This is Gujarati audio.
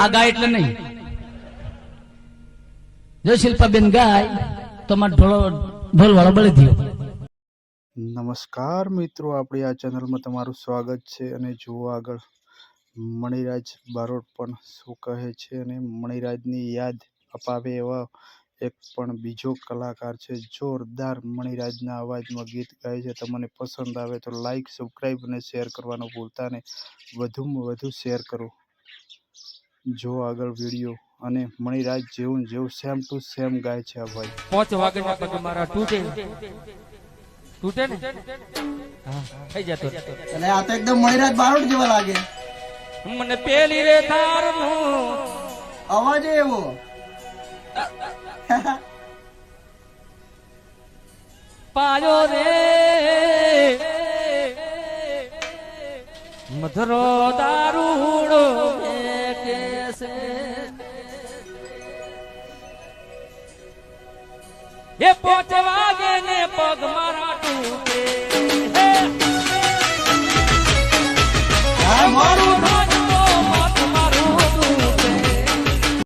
આ ગાય એટલે નહીં. જો શિલ્પાબેન ગાય, તો મારે ઢોળો ઢોલવાળો બળી થયો નમસ્કાર મિત્રો, આપણી આ ચેનલમાં તમારું સ્વાગત છે અને જુઓ આગળ મણિરાજ બારોટ પણ શું કહે છે અને મણિરાજની યાદ અપાવે એવા એક પણ બીજો કલાકાર છે. જોરદાર મણિરાજના અવાજમાં ગીત ગાય છે. તમને પસંદ આવે તો લાઈક સબસ્ક્રાઈબ અને શેર કરવાનું ભૂલતા નહીં. વધુમાં વધુ શેર કરો. જો આગળ વીડિયો અને મણિરાજ જેવું જેવું સેમ ટુ સેમ ગાય છે આ ભાઈ. પાંચ વાગ્યાના પગે મારા તૂટે. તૂટે ને? થઈ જતો અને આ તો એકદમ મણિરાજ બારોટ જેવા લાગે. મને પેલી રે તારનું. અવાજ એવો. પાયો રે. મધરો દારૂડો એ પાંચ વાગે ને પગ મારા